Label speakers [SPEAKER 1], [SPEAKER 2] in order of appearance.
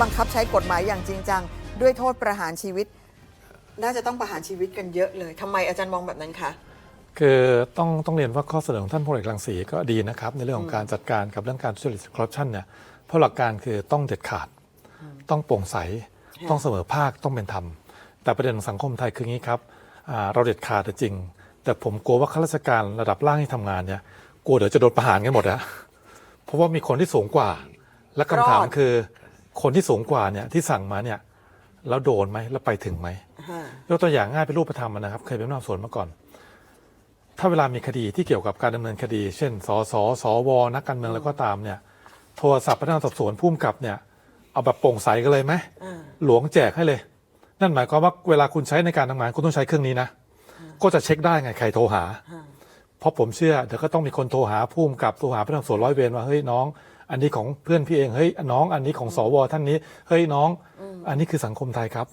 [SPEAKER 1] บังคับใช้กฎหมายอย่างจริงจัง ด้วยโทษประหารชีวิต น่าจะต้องประหารชีวิตกันเยอะเลยทำไมอาจารย์มองแบบนั้นคะ
[SPEAKER 2] คือต้องต้องเรียนว่าข้อเสนอของท่านพลเอกรังสีก็ดีนะครับ ในเรื่องของการจัดการกับเรื่องการทุจริตคอร์รัปชันเนี่ยเพราะหลักการคือต้องเด็ดขาด ต้องโปร่งใส
[SPEAKER 1] ค่ะ
[SPEAKER 2] ต้องเสมอภาคต้องเป็นธรรม แต่ประเด็นของสังคมไทยคืองี้ครับอ่าเราเด็ดขาดแต่จริง แต่ผมกลัวว่าข้าราชการระดับล่างที่ทำงานเนี่ยกลัวเดี๋ยวจะโดนประหารกันหมดอะเพราะว่ามีคนที่สูงกว่า และคำถาม
[SPEAKER 1] รอด
[SPEAKER 2] คือ คนที่สูงกว่าเนี่ยที่สั่งมาเนี่ยแล้วโดนไหมแล้วไปถึงไหม
[SPEAKER 1] ฮะ
[SPEAKER 2] ยกตัวอย่างง่ายเป็นรูปธรรมนะครับ เคยเป็นผู้นำสวนมาก่อน ถ้าเวลามีคดีที่เกี่ยวกับการดำเนินคดี เช่นสสสวนักการเมืองแล้วก็ตามเนี่ย โทรศัพท์พนักงานสอบสวนพุ่มกับเนี่ย เอาแบบโปร่งใสกันเลยไหม
[SPEAKER 1] อ่า
[SPEAKER 2] หลวงแจกให้เลย นั่นหมายความว่าเวลาคุณใช้ในการทำงานคุณต้องใช้เครื่องนี้นะก็จะเช็คได้ไงใครโทรหา
[SPEAKER 1] ฮะ
[SPEAKER 2] เพราะผมเชื่อเดี๋ยวก็ต้องมีคนโทรหาพุ่มกับโทรหาพนักงานสอบสวนร้อยเวรว่าเฮ้ยน้อง อันนี้ของเพื่อนพี่เองเฮ้ยน้องอันนี้ของสวท่านนี้เฮ้ยน้อง อันนี้คือสังคมไทยครับ